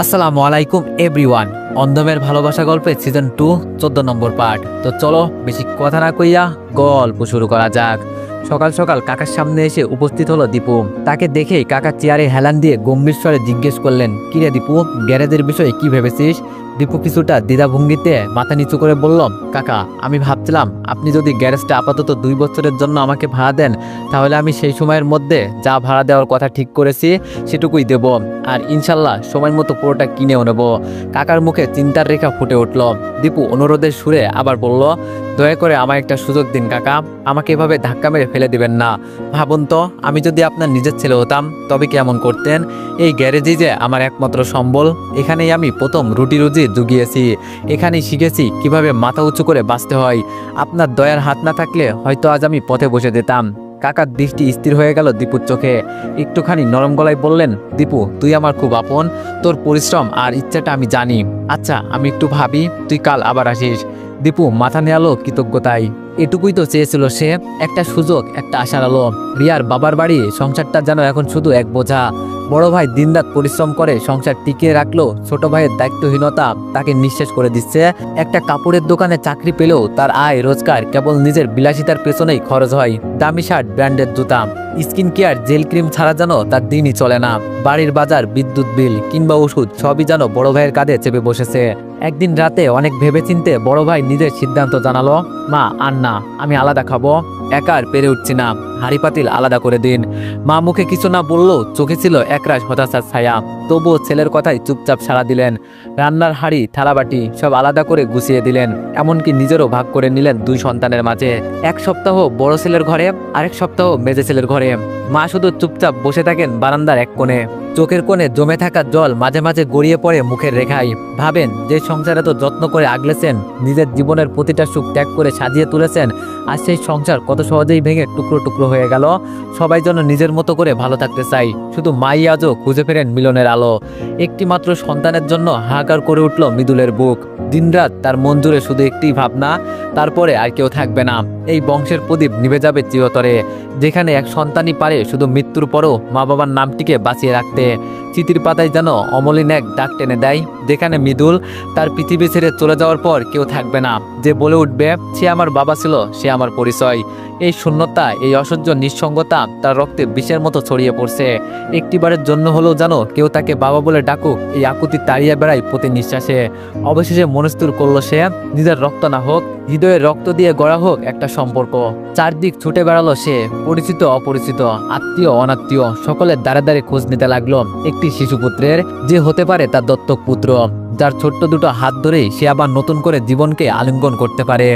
আসসালামু আলাইকুম এভরিওয়ান অন্ধমের ভালোবাসা গল্পের সিজন টু চোদ্দ নম্বর পার্ট তো চলো, বেশি কথা না কইয়া গল্প শুরু করা যাক। সকাল সকাল কাকার সামনে এসে উপস্থিত হলো দীপু। তাকে দেখে কাকা চেয়ারে হেলান দিয়ে গম্ভীর স্বরে জিজ্ঞেস করলেন, কিরে দীপু, গ্যারেজের বিষয়ে কি ভেবেছিস? দীপু কিছুটা দ্বিধাভঙ্গিতে মাথা নিচু করে বলল, কাকা, আমি ভাবছিলাম আপনি যদি গ্যারেজটা আপাতত দুই বছরের জন্য আমাকে ভাড়া দেন, তাহলে আমি সেই সময়ের মধ্যে যা ভাড়া দেওয়ার কথা ঠিক করেছি সেটুকুই দেব আর ইনশাল্লাহ সময় মতো পুরোটা কিনেও নেব। কাকার মুখে চিন্তার রেখা ফুটে উঠল। দীপু অনুরোধের সুরে আবার বলল, দয়া করে আমায় একটা সুযোগ দিন, কাকা। আমাকে এভাবে ধাক্কা মেরে ফেলে দিবেন না। ভাবুন তো, আমি যদি আপনার নিজের ছেলে হতাম, তবে কেমন করতেন? এই গ্যারেজই যে আমার একমাত্র সম্বল, এখানেই আমি প্রথম রুটি রুজি জুগিয়েছি, এখানেই শিখেছি কীভাবে মাথা উঁচু করে বাঁচতে হয়। আপনার দয়ার হাত না থাকলে হয়তো আজ আমি পথে বসে যেতাম। কাকার দৃষ্টি স্থির হয়ে গেল দীপুর চোখে। একটুখানি নরম গলায় বললেন, দীপু, তুই আমার খুব আপন। তোর পরিশ্রম আর ইচ্ছাটা আমি জানি। আচ্ছা আমি একটু ভাবি, তুই কাল আবার আসিস। দীপু মাথা নেয়ালো কৃতজ্ঞতায়। এটুকুই তো চেয়েছিল সে, একটা সুযোগ, একটা আশার আলো। রিয়ার বাবার বাড়ি সংসারটা যেন এখন শুধু এক বোঝা। বড় ভাই দিনরাত পরিশ্রম করে সংসার টিকিয়ে রাখল, ছোট ভাইয়ের দায়িত্বহীনতা তাকে নিঃশেষ করে দিচ্ছে। একটা কাপড়ের দোকানে চাকরি পেলেও তার আয় রোজগার কেবল নিজের বিলাসিতার পেছনেই খরচ হয়। দামি শার্ট, ব্র্যান্ডের জুতা, স্কিন কেয়ার, জেল ক্রিম ছাড়া যেন তার দিনই চলে না। বাড়ির বাজার, বিদ্যুৎ বিল কিংবা ওষুধ সবই যেন বড় ভাইয়ের কাঁধে চেপে বসেছে। একদিন রাতে অনেক ভেবেচিন্তে বড় ভাই নিজের সিদ্ধান্ত জানালো, মা, আর না, আমি আলাদা খাব। একা আর পেরে উঠছি না। হাড়ি পাতিল আলাদা করে দিন। মা মুখে কিছু না বললেও চোখে ছিল একরাশ হতাশার ছায়া। তবুও ছেলের কথাই চুপচাপ সাড়া দিলেন। রান্নার হাড়ি, থালাবাটি সব আলাদা করে গুছিয়ে দিলেন। এমনকি নিজেরও ভাগ করে নিলেন দুই সন্তানের মাঝে। এক সপ্তাহ বড় ছেলের ঘরে, আরেক সপ্তাহ মেজে ছেলের ঘরে। মা শুধু চুপচাপ বসে থাকেন বারান্দার এক কোণে। চোখের কোণে জমে থাকা জল মাঝে মাঝে গড়িয়ে পড়ে মুখের রেখায়। ভাবেন, যে সংসার এত যত্ন করে আগলেছেন, নিজের জীবনের প্রতিটা সুখ ত্যাগ করে সাজিয়ে তুলেছেন আর সেই সংসার কত সহজেই ভেঙে টুকরো টুকরো হয়ে গেল। সবাই যেন নিজের মতো করে ভালো থাকতে চাই শুধু মাই আজও খুঁজে ফেরেন মিলনের আলো। একটি মাত্র সন্তানের জন্য হাহাকার করে উঠল মৃদুলের বুক। দিনরাত তার মন জুড়ে শুধু একটি ভাবনা, তারপরে আর কেউ থাকবে না। এই বংশের প্রদীপ নিভে যাবে চিরতরে। যেখানে এক সন্তানই পারে শুধু মৃত্যুর পরও মা বাবার নামটিকে বাঁচিয়ে রাখতে। চিতির পাতায় যেন অমলিন এক ডাক টেনে দেয়, যেখানে মৃদুল তার পৃথিবী ছেড়ে চলে যাওয়ার পর কেউ থাকবে না। যে বলে উঠবে, সে আমার বাবা ছিল, সে আমার পরিচয়। এই শূন্যতা, এই অসহ্য নিঃসঙ্গতা তার রক্তে বিষের মতো ছড়িয়ে পড়ছে। একটিবারের জন্য হলেও জানো, কেউ তাকে বাবা বলে ডাকুক, এই আকুতি তাড়িয়ে বেড়ায় প্রতি নিঃশ্বাসে। অবশেষে মনস্থির করল সে, নিজের রক্ত না হোক, হৃদয়ের রক্ত দিয়ে গড়া হোক একটা সম্পর্ক। চারদিক ছুটে বেড়ালো সে, পরিচিত, অপরিচিত, আত্মীয়, অনাত্মীয়, সকলের দ্বারে দ্বারে খোঁজ নিতে লাগল। একটি শিশুপুত্রের যে হতে পারে তার দত্তক পুত্র, যার ছোট্ট দুটো হাত ধরেই সে আবার নতুন করে জীবনকে আলিঙ্গন করতে পারে।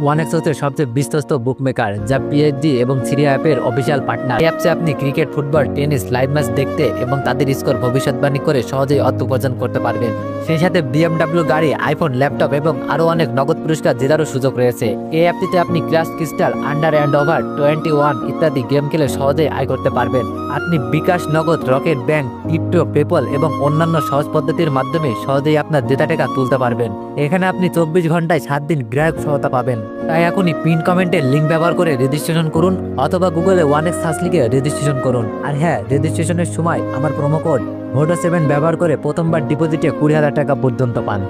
ওয়ান এক্স হচ্ছে সবচেয়ে বিশ্বস্ত বুকমেকার যা পিএইচডি এবং সিরিয়া অ্যাপের অফিসিয়াল পার্টনার এই অ্যাপসে আপনি cricket football tennis live match দেখতে এবং তাদের স্কোর ভবিষ্যৎবাণী করে সহজেই অর্থ উপার্জন করতে পারবেন। সেই সাথে বিএমডাব্লিউ গাড়ি আইফোন ল্যাপটপ এবং আরও অনেক নগদ পুরস্কার জেতারও সুযোগ রয়েছে। এই অ্যাপটিতে আপনি crash crystal under and over twenty one ইত্যাদি গেম খেলে সহজেই আয় করতে পারবেন। আপনি বিকাশ নগদ, রকেট ব্যাংক, ক্রিপ্টো পেপল এবং অন্যান্য সহজ পদ্ধতির মাধ্যমে সহজেই আপনার জেতা টাকা তুলতে পারবেন। এখানে আপনি চব্বিশ ঘন্টায় সাত দিন গ্রাহক সহায়তা পাবেন। তাই এখনই পিন কমেন্টের লিঙ্ক ব্যবহার করে রেজিস্ট্রেশন করুন অথবা গুগলে ওয়ান এক্স সার্চ লিখে রেজিস্ট্রেশন করুন। আর হ্যাঁ রেজিস্ট্রেশনের সময় আমার প্রোমো কোড ভোটো সেভেন ব্যবহার করে প্রথমবার ডিপোজিটে কুড়ি হাজার টাকা পর্যন্ত পান।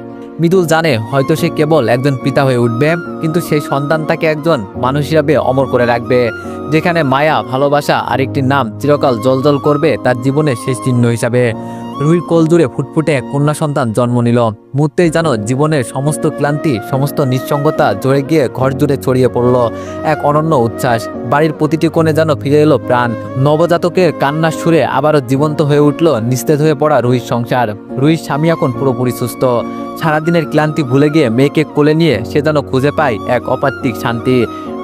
মিদুল জানে হয়তো সে কেবল একজন পিতা হয়ে উঠবে, কিন্তু সেই সন্তান তাকে একজন মানুষ হিসাবে অমর করে রাখবে, যেখানে মায়া, ভালোবাসা আরেকটি নাম চিরকাল জলজল করবে তার জীবনের শেষ চিহ্ন হিসাবে। রুহির কোল জুড়ে ফুটফুটে কন্যা সন্তান জন্ম নিল। মুহূর্তেই যেন জীবনের সমস্ত ক্লান্তি, সমস্ত নিঃসঙ্গতা জড়ে গিয়ে ঘর জুড়ে ছড়িয়ে পড়ল। এক অনন্য উচ্ছ্বাস, বাড়ির প্রতিটি কোণে যেন ফিরে এলো প্রাণ। নবজাতকের কান্নার সুরে আবারও জীবন্ত হয়ে উঠল নিস্তেজ হয়ে পড়া রুহির সংসার। রুহির স্বামী এখন পুরোপুরি সুস্থ। সারাদিনের ক্লান্তি ভুলে গিয়ে মেয়েকে কোলে নিয়ে সে যেন খুঁজে পায় এক অপাত্তিক শান্তি।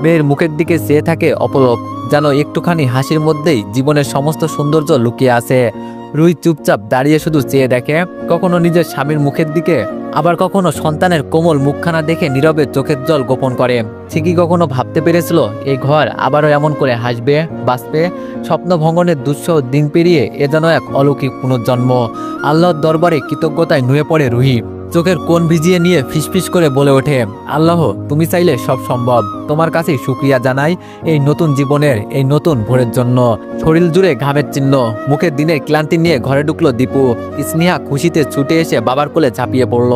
মেয়ের মুখের দিকে চেয়ে থাকে অপলক যেন একটুখানি হাসির মধ্যেই জীবনের সমস্ত সৌন্দর্য লুকিয়ে আছে। রুই চুপচাপ দাঁড়িয়ে শুধু চেয়ে দেখে, কখনো নিজের স্বামীর মুখের দিকে, আবার কখনো সন্তানের কোমল মুখখানা দেখে নীরবে চোখের জল গোপন করে। ঠিকই কখনো ভাবতে পেরেছিল, এই ঘর আবারও এমন করে হাসবে, বাঁচবে, স্বপ্ন ভঙ্গনের দুঃসহ দিন পেরিয়ে এ যেন এক অলৌকিক পুনর্জন্ম। আল্লাহর দরবারে কৃতজ্ঞতায় নুয়ে পড়ে রুহি। চোখের কোণ ভিজিয়ে নিয়ে ফিসফিস করে বলে ওঠে, আল্লাহ, তুমি চাইলে সব সম্ভব। তোমার কাছে সুক্রিয়া জানাই এই নতুন জীবনের, এই নতুন ভোরের জন্য। শরীর জুড়ে ঘামের চিহ্ন, মুখের দিনের ক্লান্তি নিয়ে ঘরে ঢুকলো দীপু। স্নেহা খুশিতে ছুটে এসে বাবার কোলে ঝাঁপিয়ে পড়ল।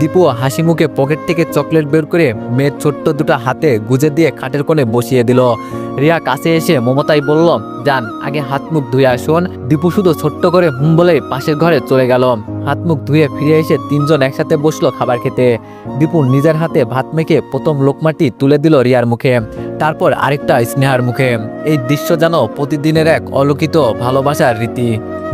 দীপু হাসি মুখে পকেট থেকে চকলেট বের করে মেয়ের ছোট্ট দুটো হাতে গুজে দিয়ে খাটের কোণে বসিয়ে দিল। রিয়া কাছে এসে মমতাই বলল যান আগে হাত মুখ ধুয়ে আসুন। দীপু শুধু ছোট্ট করে হুম বলে পাশের ঘরে চলে গেল। হাত মুখ ধুয়ে ফিরে এসে তিনজন একসাথে বসল খাবার খেতে। দীপু নিজের হাতে ভাত মেখে প্রথম লোকমাটি তুলে দিল রিয়ার মুখে, তারপর আরেকটা স্নেহার মুখে। এই দৃশ্য যেন প্রতিদিনের এক অলোকিত ভালোবাসার রীতি।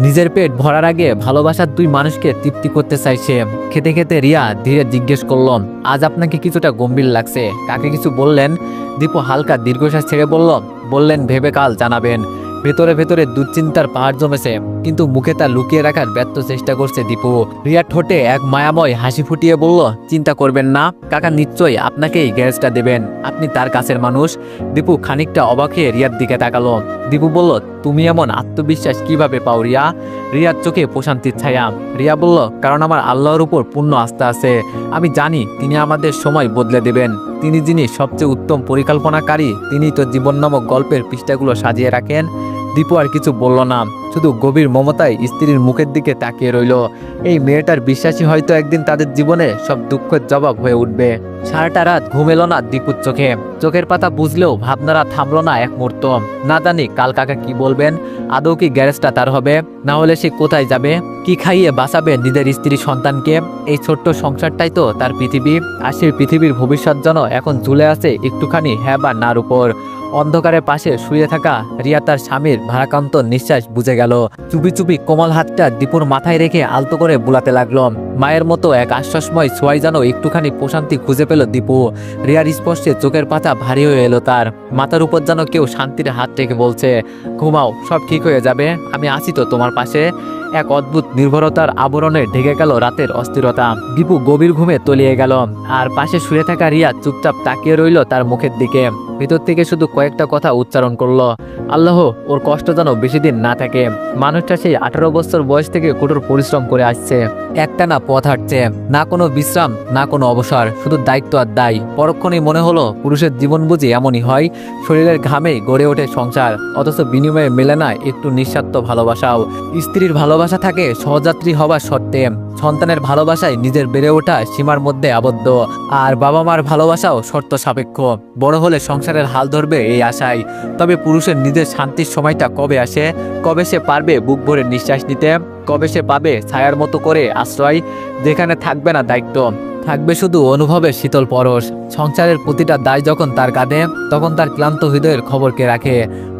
নিজের পেট ভরার আগে ভালোবাসার দুই মানুষকে তৃপ্তি করতে চাইছে। খেতে খেতে রিয়া ধীরে জিজ্ঞেস করলাম আজ আপনাকে কিছুটা গম্ভীর লাগছে। কাকে কিছু বললেন? দীপু হালকা দীর্ঘশ্বাস ছেড়ে বলল, বললেন ভেবে কাল জানাবেন। ভেতরে ভেতরে দুশ্চিন্তার পাহাড় জমেছে, কিন্তু মুখে তা লুকিয়ে রাখার ব্যর্থ চেষ্টা করছে দীপু। রিয়া ঠোঁটে এক মায়াময় হাসি ফুটিয়ে বলল, চিন্তা করবেন না, কাকা নিশ্চয়ই আপনাকেই গ্যারেজটা দেবেন। আপনি তার কাছের মানুষ। দীপু খানিকটা অবাক হয়ে রিয়ার দিকে তাকালো। দীপু বলল, তুমি এমন আত্মবিশ্বাস কীভাবে পাও রিয়া? রিয়ার চোখে প্রশান্তির ছায়া। রিয়া বলল, কারণ আমার আল্লাহর উপর পূর্ণ আস্থা আছে। আমি জানি তিনি আমাদের সময় বদলে দেবেন। তিনি যিনি সবচেয়ে উত্তম পরিকল্পনাকারী, তিনি তো জীবন নামক গল্পের পৃষ্ঠাগুলো সাজিয়ে রাখেন। দীপু আর কিছু বলল না। শুধু গভীর মমতায় স্ত্রীর মুখের দিকে তাকিয়ে রইল। এই মেয়েটার বিশ্বাসী হয়তো একদিন তাদের জীবনে সব দুঃখের জবাব হয়ে উঠবে। সারাটা রাত ঘুম এলো না দীপুর চোখে। চোখের পাতা বুঝলেও ভাবনারা থামলো না এক মুহূর্ত। না জানি কাল কাকা কি বলবেন, আদৌ কি গ্যারেজটা তার হবে? না হলে সে কোথায় যাবে? কি খাইয়ে বাঁচাবে নিজের স্ত্রী সন্তানকে? এই ছোট্ট সংসারটাই তো তার পৃথিবী। আর সেই পৃথিবীর ভবিষ্যৎ যেন এখন ঝুলে আছে একটুখানি হ্যাঁ বা নার উপর। অন্ধকারের পাশে শুয়ে থাকা রিয়া তার স্বামীর ভারাক্রান্ত নিঃশ্বাস বুঝে গেল। চুপি চুপি কোমল হাতটা দীপুর মাথায় রেখে আলতো করে বুলাতে লাগল। মায়ের মতো এক আশ্বাসময় ছোঁয়াই যেন একটুখানি প্রশান্তি খুঁজে পেল দীপু। রিয়ার স্পর্শে চোখের পাতা ভারী হয়ে এলো তার। মাথার উপর যেন কেউ শান্তির হাত রেখে বলছে, ঘুমাও, সব ঠিক হয়ে যাবে, আমি আছি তো তোমার পাশে। এক অদ্ভুত নির্ভরতার আবরণে ঢেকে গেল রাতের অস্থিরতা। দীপু গভীর ঘুমে তলিয়ে গেল, আর পাশে শুয়ে থাকা রিয়া চুপচাপ তাকিয়ে রইল তার মুখের দিকে। ভিতর থেকে শুধু কয়েকটা কথা উচ্চারণ করল, আল্লাহ, ওর কষ্ট যেন বেশি দিন না থাকে। মানুষটা সেই আঠারো বছর বয়স থেকে কঠোর পরিশ্রম করে আসছে। একটানা পথ হাঁটছে। না কোনো বিশ্রাম, না কোনো অবসর, শুধু দায়িত্ব আর দায়। পরক্ষণেই মনে হলো, পুরুষের জীবন বুঝি এমনই হয়, শরীরের ঘামে গড়ে ওঠে সংসার, অথচ বিনিময়ে মেলে না একটু নিঃস্বার্থ ভালোবাসাও। স্ত্রীর ভালোবাসা থাকে সহযাত্রী হবার সত্ত্বে সন্তানের ভালোবাসায় নিজের বেড়ে ওঠা সীমার মধ্যে আবদ্ধ, আর বাবা মার ভালোবাসাও শর্ত সাপেক্ষ। বড় হলে সংসারের হাল ধরবে এই আশায়, তবে পুরুষের নিজের শান্তির সময়টা কবে আসে, কবে সে পারবে বুক ভরে নিঃশ্বাস নিতে? কবে সে পাবে ছায়ার মতো করে আশ্রয়, যেখানে থাকবে না দায়িত্ব। থাকবে শুধু অনুভবের শীতল পরশ। সংসারের প্রতিটা দায় যখন তার কাঁধে, তখন তার ক্লান্ত হৃদয়ের খবর কে রাখে।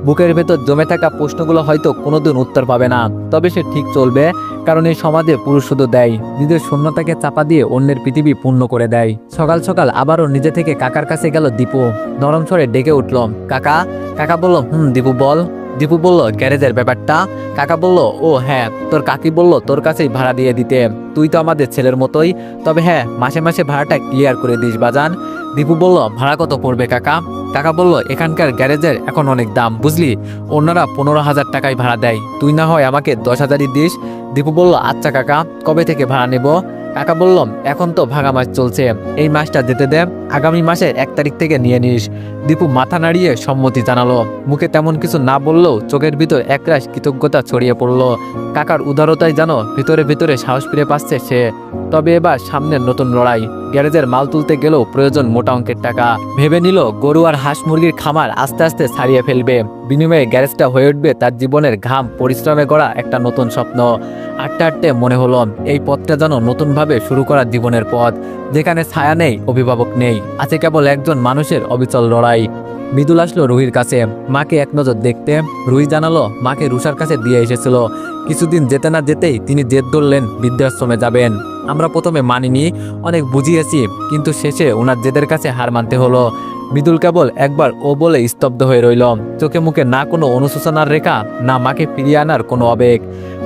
বুকের ভেতর জমে থাকা প্রশ্নগুলো হয়তো কোনোদিন উত্তর পাবে না। তবে সে ঠিক চলবে, কারণ এই সমাজে পুরুষ শুধু দেয়। নিজের শূন্যতাকে চাপা দিয়ে অন্যের পৃথিবী পূর্ণ করে দেয়। সকাল সকাল আবারও নিজে থেকে কাকার কাছে গেল দীপু। নরম স্বরে ডেকে উঠল, কাকা কাকা বলল, হুম, দীপু বল। দীপু বলল, গ্যারেজের ব্যাপারটা? কাকা বলল, ও হ্যাঁ তোর কাকি বলল তোর কাছেই ভাড়া দিয়ে দিতে। তুই তো আমাদের ছেলের মতোই। তবে হ্যাঁ মাসে মাসে ভাড়াটা ক্লিয়ার করে দিস, বাজান। দীপু বলল, ভাড়া কত পড়বে কাকা? কাকা বলল, এখানকার গ্যারেজের এখন অনেক দাম, বুঝলি? অন্যরা পনেরো হাজার টাকায় ভাড়া দেয়। তুই না হয় আমাকে দশ হাজারই দিস। দীপু বলল আচ্ছা কাকা, কবে থেকে ভাড়া নেব? কাকা বললাম এখন তো ভাঙা মাছ চলছে। এই মাছটা যেতে দে, আগামী মাসের এক তারিখ থেকে নিয়ে নিস। দীপু মাথা নাড়িয়ে সম্মতি জানালো। মুখে তেমন কিছু না বললেও চোখের ভিতর একরাশ কৃতজ্ঞতা ছড়িয়ে পড়ল। কাকার উদারতায় যেন ভিতরে ভিতরে সাহস ফিরে পাচ্ছে সে। তবে এবার সামনের নতুন লড়াই। গ্যারেজের মাল তুলতে গেলেও প্রয়োজন মোটা অঙ্কের টাকা। ভেবে নিল গরু আর হাঁস মুরগির খামার আস্তে আস্তে ছাড়িয়ে ফেলবে। বিনিময়ে গ্যারেজটা হয়ে উঠবে তার জীবনের ঘাম, পরিশ্রমে গড়া একটা নতুন স্বপ্ন। আটটা আটটে মনে হলো, এই পথটা যেন নতুনভাবে শুরু করা জীবনের পথ, যেখানে ছায়া নেই, অভিভাবক নেই। আছে কেবল একজন মানুষের অবিচল লড়াই। মৃদুল আসলো রুহির কাছে, মাকে এক নজর দেখতে। রুহি জানালো, মাকে রুষার কাছে দিয়ে এসেছিল। কিছুদিন যেতে না যেতেই তিনি জেদ ধরলেন, বৃদ্ধাশ্রমে যাবেন। আমরা প্রথমে মানিনি, অনেক বুঝিয়েছি, কিন্তু শেষে ওনার জেদের কাছে হার মানতে হলো। মৃদুল কেবল একবার ও বলে স্তব্ধ হয়ে রইল, চোখে মুখে না কোনো অনুশোচনার রেখা, না মাকে ফিরিয়ে আনার কোনো আবেগ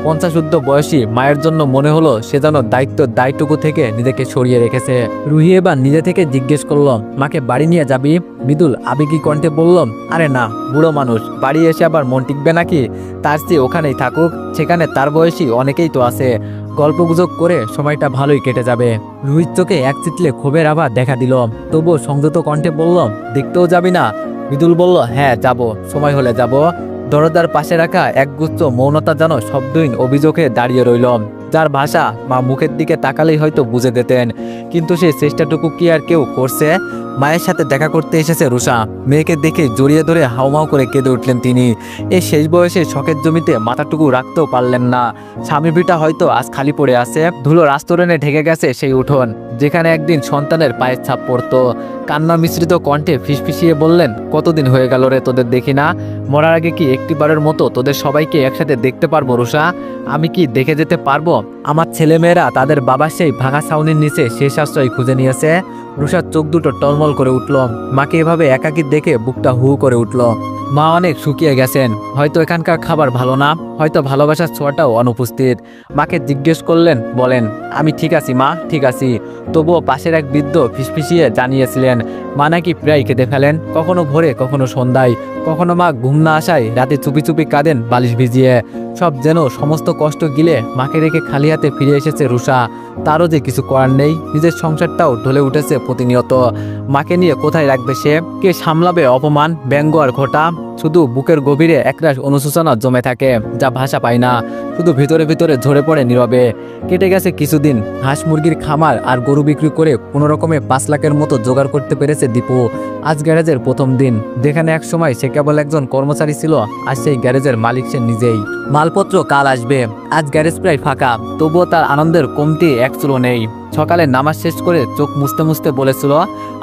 পঞ্চাশুদ্ধ বয়সী মায়ের জন্য মনে হলো সে যেন দায়িত্ব দায়টুকু থেকে নিজেকে সরিয়ে রেখেছে। রুহি এবার নিজে থেকে জিজ্ঞেস করল, মাকে বাড়ি নিয়ে যাবি? মৃদুল আবেগী কণ্ঠে বললাম আরে না, বুড়ো মানুষ, বাড়ি এসে আবার মন টিকবে নাকি? তার চেয়ে ওখানেই থাকুক, সেখানে তার বয়সী অনেকেই তো আছে। গল্পগুজব করে সময়টা ভালোই কেটে যাবে। রোহিত চোখে এক চিটলে ক্ষোভের আবার দেখা দিল। তবুও সংযত কণ্ঠে বললাম দেখতেও যাবি না? মৃদুল বলল হ্যাঁ যাব। সময় হলে যাব। দরজার পাশে রাখা একগুচ্ছ মৌনতা যেন শব্দহীন অভিযোগে দাঁড়িয়ে রইল। যার ভাষা মা মুখের দিকে তাকালেই হয়তো বুঝে দিতেন। কিন্তু সেই চেষ্টাটুকু কি আর কেউ করছে? মায়ের সাথে দেখা করতে এসেছে রুষা মেয়েকে দেখে জড়িয়ে ধরে হাউমাউ করে কেঁদে উঠলেন তিনি। এই শেষ বয়সে শখের জমিতে মাথাটুকু রাখতেও পারলেন না। স্বামী ভিটা হয়তো আজ খালি পড়ে আছে। ধুলো রাস্তরণে ঢেকে গেছে সেই উঠোন। যেখানে একদিন সন্তানের পায়ের ছাপ পড়তো। কান্না মিশ্রিত কণ্ঠে ফিসফিসিয়ে বললেন, কতদিন হয়ে গেল রে তোদের দেখি না? মরার আগে কি একটিবারের মতো তোদের সবাইকে একসাথে দেখতে পারব রুষা আমি কি দেখে যেতে পারব? আমার ছেলেমেয়েরা তাদের বাবা সেই ভাঙা ছাউনির নিচে শেষ আশ্রয় খুঁজে নিয়েছে। রুষার চোখ দুটো টলমল করে উঠল। মাকে এভাবে একাকি দেখে বুকটা হু করে উঠল। মা অনেক শুকিয়ে গেছেন। হয়তো এখানকার খাবার ভালো না, হয়তো ভালোবাসার ছোঁয়াটাও অনুপস্থিত। মাকে জিজ্ঞেস করলেন, বলেন, আমি ঠিক আছি, মা, ঠিক আছি। তবুও পাশের এক বৃদ্ধ ফিসফিসিয়ে জানিয়েছিলেন, মা নাকি প্রায় কেঁদে ফেলেন, কখনো ভোরে, কখনো সন্ধ্যায়। কখনো মা ঘুম না আসায় রাতে চুপি চুপি কাঁদেন বালিশ ভিজিয়ে। সব যেন সমস্ত কষ্ট গিলে মাকে রেখে খালি হাতে ফিরে এসেছে রুষা তারও যে কিছু করার নেই, নিজের সংসারটাও ঢলে উঠেছে প্রতিনিয়ত। মাকে নিয়ে কোথায় রাখবে সে? কে সামলাবে অপমান, ব্যঙ্গ আর ঘটা? শুধু বুকের গভীরে একরাশ অনুশোচনা জমে থাকে, যা ভাষা পায় না। শুধু ভিতরে ভিতরে ঝরে পড়ে নীরবে। কেটে গেছে কিছুদিন। হাঁস মুরগির খামার আর গরু বিক্রি করে কোনো রকমে পাঁচ লাখের মতো জোগাড় করতে পেরেছে দীপু। আজ গ্যারেজের প্রথম দিন। যেখানে এক সময় সে কেবল একজন কর্মচারী ছিল, আর সেই গ্যারেজের মালিক সে নিজেই। মালপত্র কাল আসবে। আজ গ্যারেজ প্রায় ফাঁকা, তবুও তার আনন্দের কমতি এক চুলো নেই। সকালে নামাজ শেষ করে চোখ মুছতে মুছতে বলেছিল,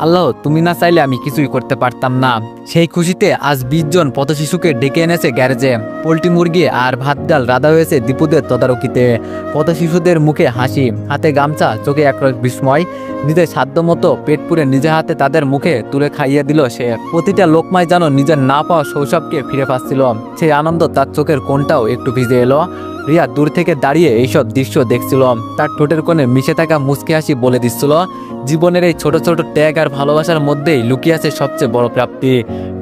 আল্লাহ, তুমি না চাইলে আমি কিছুই করতে পারতাম না। সেই খুশিতে আজ বিশ জন পথশিশুকে ডেকে এনেছে গ্যারেজে। পোলট্রি মুরগি আর ভাত ডাল রাধা হয়েছে দীপুদের তদারকিতে। পথশিশুদের মুখে হাসি, হাতে গামছা, চোখে একরস বিস্ময়, নিজের সাধ্য মতো পেট পুরে নিজে হাতে তাদের মুখে তুলে খাইয়ে দিল সে। প্রতিটা লোকমায় যেন নিজের না পাওয়া শৈশবকে ফিরে পাচ্ছিল। সেই আনন্দ তার চোখের কোনটাও একটু ভিজে এলো। রিয়া দূর থেকে দাঁড়িয়ে এইসব দৃশ্য দেখছিল। তার ঠোঁটের কোণে মিশে থাকা মুচকি হাসি বলে দিচ্ছিল। জীবনের এই ছোট ছোট ট্যাগ আর ভালোবাসার মধ্যেই লুকিয়ে আছে সবচেয়ে বড় প্রাপ্তি।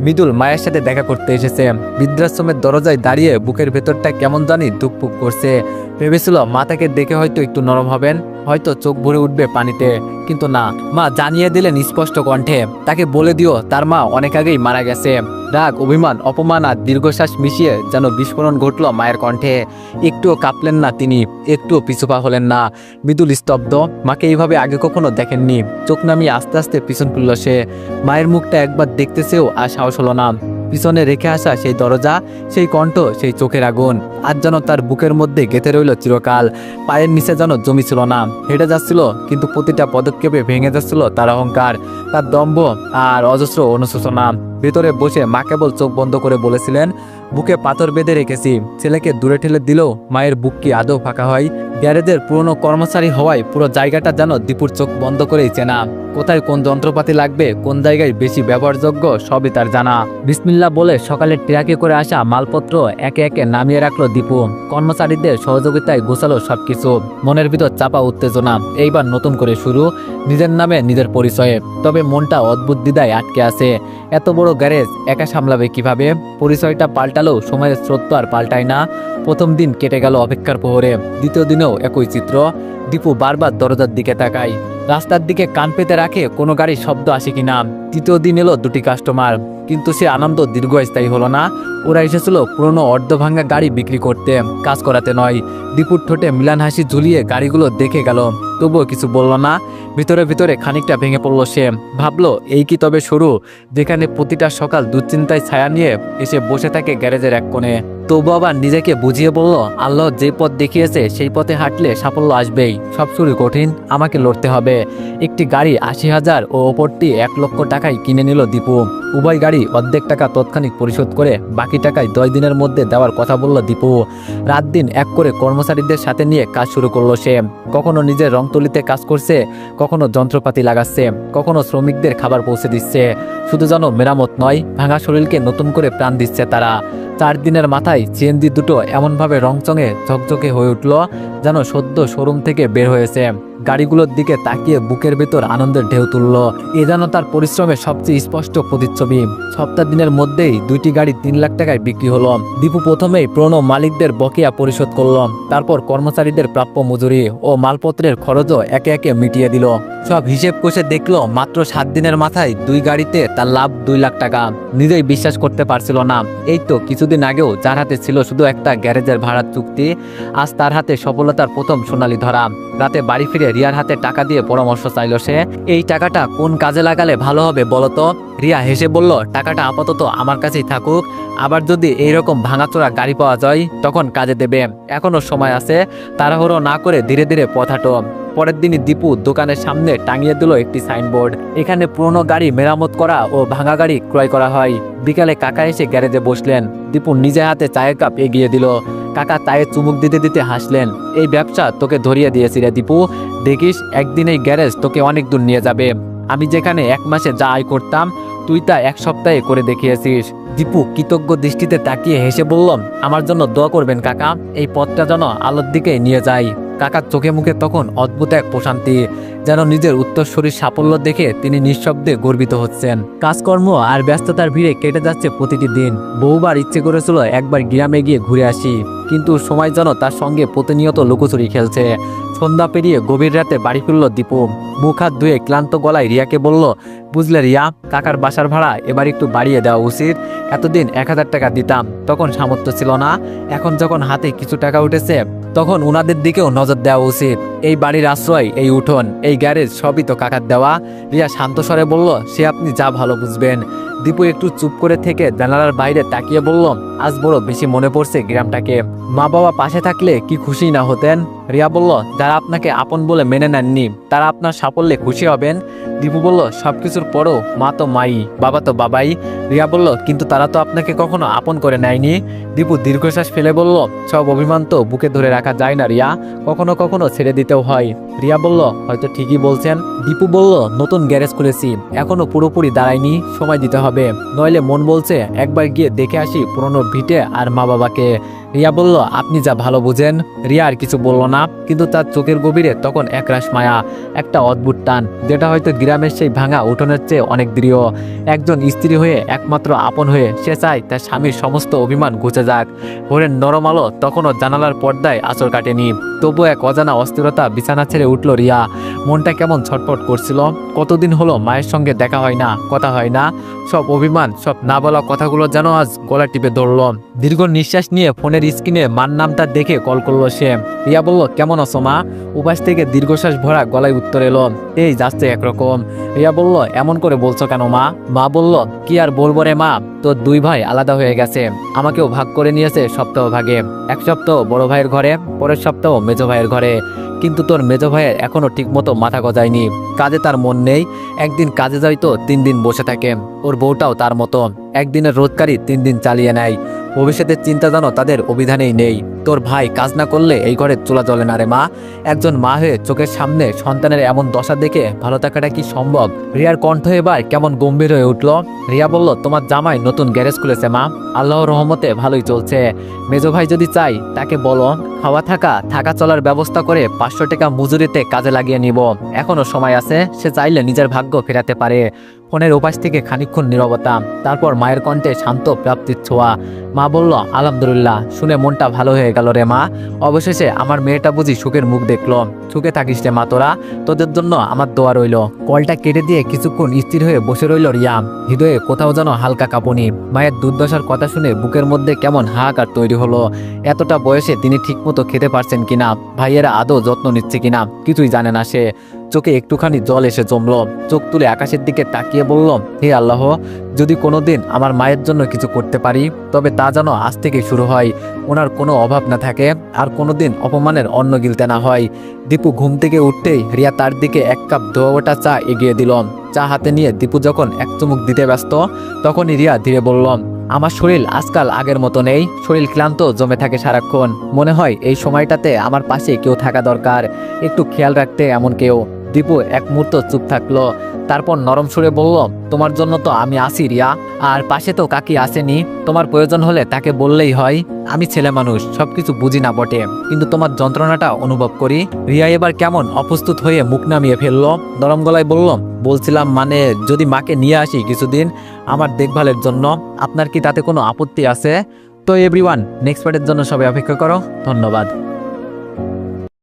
মৃদুল মায়ের সাথে দেখা করতে এসেছে। বৃদ্ধাশ্রমের দরজায় দাঁড়িয়ে বুকের ভেতরটা কেমন জানি ধুকপুক করছে। ভেবেছিল, মা তাকে দেখে হয়তো একটু নরম হবেন, হয়তো চোখ ভরে উঠবে পানিতে। কিন্তু না, মা জানিয়ে দিলেন স্পষ্ট কণ্ঠে, তাকে বলে দিও, তার মা অনেক আগেই মারা গেছে। রাগ, অভিমান, অপমান আর দীর্ঘশ্বাস মিশিয়ে যেন বিস্ফোরণ ঘটল মায়ের কণ্ঠে। একটুও কাঁপলেন না তিনি, একটুও পিছুপা হলেন না। মৃদুল স্তব্ধ, মাকে এইভাবে আগে কখনো দেখেননি। চোখ নামিয়ে আস্তে আস্তে পিছন ফিরল সে। মায়ের মুখটা একবার দেখতেছেও আর সাহস হলো না। পিছনে রেখে আসা সেই দরজা, সেই কণ্ঠ, সেই চোখের আগুন। আজ যেন তার বুকের মধ্যে গেঁথে রইল চিরকাল। পায়ের নিচে যেন জমি ছিল না। হেঁটে যাচ্ছিল, কিন্তু প্রতিটা পদক্ষেপে ভেঙে যাচ্ছিল তার অহংকার, তার দম্ভ আর অজস্র অনুশোচনা। ভেতরে বসে মা কেবল চোখ বন্ধ করে বলেছিলেন, বুকে পাথর বেঁধে রেখেছি। ছেলেকে দূরে ঠেলে দিলেও মায়ের বুক কি আদৌ ফাঁকা হয়? গ্যারেজের পুরনো কর্মচারী হওয়ায় পুরো জায়গাটা যেন দীপুর চোখ বন্ধ করেই চেনা। কোথায় কোন যন্ত্রপাতি লাগবে, কোন জায়গায় বেশি ব্যবহারযোগ্য, সবই তার জানা। বিসমিল্লা বলে সকালে ট্রাকে করে আসা মালপত্র একে একে নামিয়ে রাখল দীপু। কর্মচারীদের সহযোগিতায় গোছালো সবকিছু। মনের ভিতর চাপা উত্তেজনা। এইবার নতুন করে শুরু, নিজের নামে নিজের পরিচয়ে। তবে মনটা অদ্ভুত দ্বিধায় আটকে আছে। এত বড় গ্যারেজ একা সামলাবে কীভাবে? পরিচয়টা পাল্টালেও সময়ের স্রোত তো আর পাল্টায় না। প্রথম দিন কেটে গেল অপেক্ষার প্রহরে দ্বিতীয় দিনেও একই চিত্র। দীপু বারবার দরজার দিকে তাকায়। রাস্তার দিকে কান পেতে রাখে কোনো গাড়ির শব্দ আসে কিনা। তৃতীয় দিন এলো দুটি কাস্টমার কিন্তু সে আনন্দ দীর্ঘস্থায়ী হলো না। ওরা এসেছিল পুরনো অর্ধভাঙ্গা গাড়ি বিক্রি করতে, কাজ করাতে নয়। দীপুর ঠোঁটে মিলান হাসি ঝুলিয়ে গাড়িগুলো দেখে গেল। তবুও কিছু বলল না। ভিতরে ভিতরে খানিকটা ভেঙে পড়ল সে। ভাবলো, এই কি তবে শুরু? যেখানে প্রতিটা সকাল দুশ্চিন্তায় ছায়া নিয়ে এসে বসে থাকে গ্যারেজের এক কোণে। তবু আবার নিজেকে বুঝিয়ে বলল, আল্লাহ যে পথ দেখিয়েছে, সেই পথে হাঁটলে সাফল্য আসবেই। সব শুরু কঠিন, আমাকে লড়তে হবে। একটি গাড়ি আশি হাজার ও ওপরটি এক লক্ষ টাকায় কিনে নিল দীপু। উভয় গাড়ি অর্ধেক টাকা তৎক্ষণিক পরিশোধ করে বাকি টাকায় দশ দিনের মধ্যে দেওয়ার কথা বলল দীপু। রাত দিন এক করে কর্মচারীদের সাথে নিয়ে কাজ শুরু করল সে। কখনো নিজের রংতুলিতে কাজ করছে, কখনো যন্ত্রপাতি লাগাচ্ছে, কখনো শ্রমিকদের খাবার পৌঁছে দিচ্ছে। শুধু যেন মেরামত নয়, ভাঙা শরীরকে নতুন করে প্রাণ দিচ্ছে তারা। চার দিনের মাথায় সিএনজি দুটো এমনভাবে রংচঙে ঝকঝকে হয়ে উঠল যেন সদ্য শোরুম থেকে বের হয়েছে। গাড়িগুলোর দিকে তাকিয়ে বুকের ভেতর আনন্দের ঢেউ তুলল। এ যেন তার পরিশ্রমের সবচেয়ে স্পষ্ট প্রতিচ্ছবি। সপ্তাহ দিনের মধ্যেই দুইটি গাড়ি তিন লাখ টাকায় বিক্রি হলো। দীপু প্রথমেই পুরনো মালিকদের বকেয়া পরিশোধ করল। তারপর কর্মচারীদের প্রাপ্য মজুরি ও মালপত্রের খরচও একে একে মিটিয়ে দিল। সব হিসেব কষে দেখল মাত্র সাত দিনের মাথায় দুই গাড়িতে তার লাভ দুই লাখ টাকা। নিজেই বিশ্বাস করতে পারছিল না। এই তো কিছুদিন আগেও যার হাতে ছিল শুধু একটা গ্যারেজের ভাড়ার চুক্তি, আজ তার হাতে সফলতার প্রথম সোনালি ধরা। রাতে বাড়ি ফিরে রিয়ার হাতে টাকা দিয়ে পরামর্শ চাইল সে, এই টাকাটা কোন কাজে লাগালে ভালো হবে বলতো রিয়া হেসে বলল, টাকাটা আপাতত আমার কাছেই থাকুক। আবার যদি এইরকম ভাঙাচোরা গাড়ি পাওয়া যায়, তখন কাজে দেবে। এখনও সময় আছে, তাড়াহুড়ো না করে ধীরে ধীরে পথাটো পরের দিনই দীপু দোকানের সামনে টাঙিয়ে দিল একটি সাইনবোর্ড। এখানে পুরনো গাড়ি মেরামত করা ও ভাঙা গাড়ি ক্রয় করা হয়। বিকালে কাকা এসে গ্যারেজে বসলেন। দীপু নিজে হাতে চায়ের কাপ এগিয়ে দিল। কাকা তায়ে চুমুক দিতে দিতে হাসলেন। এই ব্যবসা তোকে ধরিয়ে দিয়েছি রে দীপু। দেখিস, একদিন এই গ্যারেজ তোকে অনেক দূর নিয়ে যাবে। আমি যেখানে এক মাসে যা আয় করতাম, তুই তা এক সপ্তাহে করে দেখিয়েছিস। দীপু কৃতজ্ঞ দৃষ্টিতে তাকিয়ে হেসে বললাম আমার জন্য দোয়া করবেন কাকা, এই পথটা যেন আলোর দিকে নিয়ে যায় কাকার চোখে মুখে তখন অদ্ভুত এক প্রশান্তি, যেন নিজের উত্তরসূরির সাফল্য দেখে তিনি নিঃশব্দে গর্বিত হচ্ছেন। কাজকর্ম আর ব্যস্ততার ভিড়ে কেটে যাচ্ছে প্রতিটি দিন। বহুবার ইচ্ছে করেছিল একবার গ্রামে গিয়ে ঘুরে আসি, কিন্তু সময় যেন তার সঙ্গে প্রতিনিয়ত লুকোচুরি খেলছে। সন্ধ্যা পেরিয়ে গভীর রাতে বাড়ি ফিরল দীপু। মুখ হাত ধুয়ে ক্লান্ত গলায় রিয়াকে বলল, বুঝলে রিয়া, কাকার বাসার ভাড়া এবার একটু বাড়িয়ে দেওয়া উচিত। এতদিন এক হাজার টাকা দিতাম, তখন সামর্থ্য ছিল না। এখন যখন হাতে কিছু টাকা উঠেছে, তখন উনাদের দিকেও নজর দেওয়া উচিত। এই বাড়ির আশ্রয়, এই উঠোন, এই গ্যারেজ সবই তো কাকার দেওয়া। রিয়া শান্ত স্বরে বলল, সে আপনি যা ভালো বুঝবেন। দীপু একটু চুপ করে থেকে জানালার বাইরে তাকিয়ে বলল, আজ বড় বেশি মনে পড়ছে গ্রামটাকে। মা বাবা পাশে থাকলে কি খুশি না হতেন? রিয়া বলল, যারা আপনাকে আপন বলে মেনে নেননি, তারা আপনার সাফল্যে খুশি হবেন। দীপু বলল, সবকিছুর পরও মা তো মাই, বাবা তো বাবাই। রিয়া বলল, কিন্তু তারা তো আপনাকে কখনো আপন করে নেয়নি। দীপু দীর্ঘশ্বাস ফেলে বলল, সব অভিমান তো বুকে ধরে রাখা যায় না রিয়া, কখনো কখনো ছেড়ে দিতেও হয়। রিয়া বলল, হয়তো ঠিকই বলছেন। দীপু বলল, নতুন গ্যারেজ খুলেছি, এখনও পুরোপুরি দাঁড়ায়নি, সময় দিতে হবে। নইলে মন বলছে, একবার গিয়ে দেখে আসি পুরনো ভিটে আর মা বাবাকে রিয়া বলল, আপনি যা ভালো বুঝেন। রিয়া আর কিছু বলল না, কিন্তু তার চোখের গভীরে তখন একরাশ মায়া, একটা অদ্ভুত টান, যেটা হয়তো গ্রামের সেই ভাঙা উঠোনের চেয়ে অনেক দৃঢ়। একজন স্ত্রী হয়ে, একমাত্র আপন হয়ে, সে চায় তার স্বামীর সমস্ত অভিমান ঘুচে যাক। ভোরের নরম আলো তখনও জানালার পর্দায় আচর কাটেনি। তবু এক অজানা অস্থিরতা বিছানা ছেড়ে উঠল রিয়া। মনটা কেমন ছটফট করছিল। কতদিন হলো মায়ের সঙ্গে দেখা হয় না, কথা হয় না। সব অভিমান, সব না বলা কথাগুলো যেন আজ গলা টিপে ধরল। দীর্ঘ নিঃশ্বাস নিয়ে ফোনের স্ক্রিনে মান নামটা দেখে কল করল সে। রিয়া বলল, কেমন আছো মা? উপাস থেকে দীর্ঘশ্বাস ভরা গলায় উত্তর এলো, এই, যাচ্ছে একরকম। রিয়া বলল, এমন করে বলছো কেন মা? মা বলল, কি আর বলব রে মা? তোর দুই ভাই আলাদা হয়ে গেছে। আমাকেও ভাগ করে নিয়েছে সপ্তাহ ভাগে। এক সপ্তাহ বড় ভাইয়ের ঘরে, পরের সপ্তাহ মেজো ভাইয়ের ঘরে। কিন্তু তোর মেজো ভাইয়ের এখনও ঠিকমতো মাথা গজায়নি। কাজে তার মন নেই। একদিন কাজে যাই তো তিন দিন বসে থাকে। ওর বউটাও তার মতো। একদিনের রোজগারি তিন দিন চালিয়ে নেয়। ভবিষ্যতের চিন্তা যেন তাদের অভিধানেই নেই। তোর ভাই কাজ না করলে এই ঘরে চোলা চলে না রে মা। একজন মা হয়ে চোখের সামনে সন্তানের এমন দশা দেখে ভালো থাকাটা কি সম্ভব? রিয়ার কণ্ঠ এবার কেমন গম্ভীর হয়ে উঠল। রিয়া বলল, তোমার জামাই নতুন গ্যারেজ খুলেছে মা। আল্লাহর রহমতে ভালোই চলছে। মেজো ভাই যদি চাই, তাকে বলো। খাওয়া থাকা থাকা চলার ব্যবস্থা করে পাঁচশো টাকা মজুরিতে কাজে লাগিয়ে নিব। এখনও সময় আছে, সে চাইলে নিজের ভাগ্য ফেরাতে পারে। ফোনের উপাস থেকে খানিক্ষণ নীরবতা, তারপর মায়ের কণ্ঠে শান্ত প্রাপ্তির ছোঁয়া। মা বলল, আলহামদুলিল্লাহ, শুনে মনটা ভালো হয়ে গেল রে মা। অবশেষে আমার মেয়েটা বুঝি সুখের মুখ দেখল। সুখে থাকিস রে মা তোরা। তোদের জন্য আমার দোয়া রইল। কলটা কেটে দিয়ে কিছুক্ষণ স্থির হয়ে বসে রইল রিয়াম। হৃদয়ে কোথাও যেন হালকা কাঁপুনি। মায়ের দুর্দশার কথা শুনে বুকের মধ্যে কেমন হাহাকার তৈরি হলো। এতটা বয়সে তিনি ঠিকমতো খেতে পারছেন কিনা? ভাইয়েরা আদৌ যত্ন নিচ্ছে কিনা? কিছুই জানে না সে। চোখে একটুখানি জল এসে জমল। চোখ তুলে আকাশের দিকে তাকিয়ে বলল, হে আল্লাহ, যদি কোনোদিন আমার মায়ের জন্য কিছু করতে পারি, তবে তা যেন আজ থেকে শুরু হয়। ওনার কোনো অভাব না থাকে, আর কোনোদিন অপমানের অন্ন গিলতে না হয়। দীপু ঘুম থেকে উঠতেই রিয়া তার দিকে এক কাপ ধোয়া চা এগিয়ে দিল। চা হাতে নিয়ে দীপু যখন এক চুমুক দিতে ব্যস্ত, তখনই রিয়া ধীরে বলল, আমার শরীর আজকাল আগের মতো নেই। শরীর ক্লান্ত, জমে থাকে সারাক্ষণ। মনে হয় এই সময়টাতে আমার পাশে কেউ থাকা দরকার। একটু খেয়াল রাখতে এমন কেউ। দীপু এক মুহূর্ত চুপ থাকল। তারপর নরম সুরে বলল, তোমার জন্য তো আমি আসি রিয়া, আর পাশে তো কাকি আসেনি। তোমার প্রয়োজন হলে তাকে বললেই হয়। আমি ছেলে মানুষ, সবকিছু বুঝি না বটে। কিন্তু তোমার যন্ত্রণাটা অনুভব করি। রিয়া এবার কেমন অপ্রস্তুত হয়ে মুখ নামিয়ে ফেলল। নরম গলায় বলল, বলছিলাম মানে যদি মাকে নিয়ে আসি কিছুদিন, আমার দেখভালের জন্য, আপনার কি তাতে কোনো আপত্তি আছে? তো এভরিওয়ান নেক্সট পার্টের জন্য সবাই অপেক্ষা করো। ধন্যবাদ।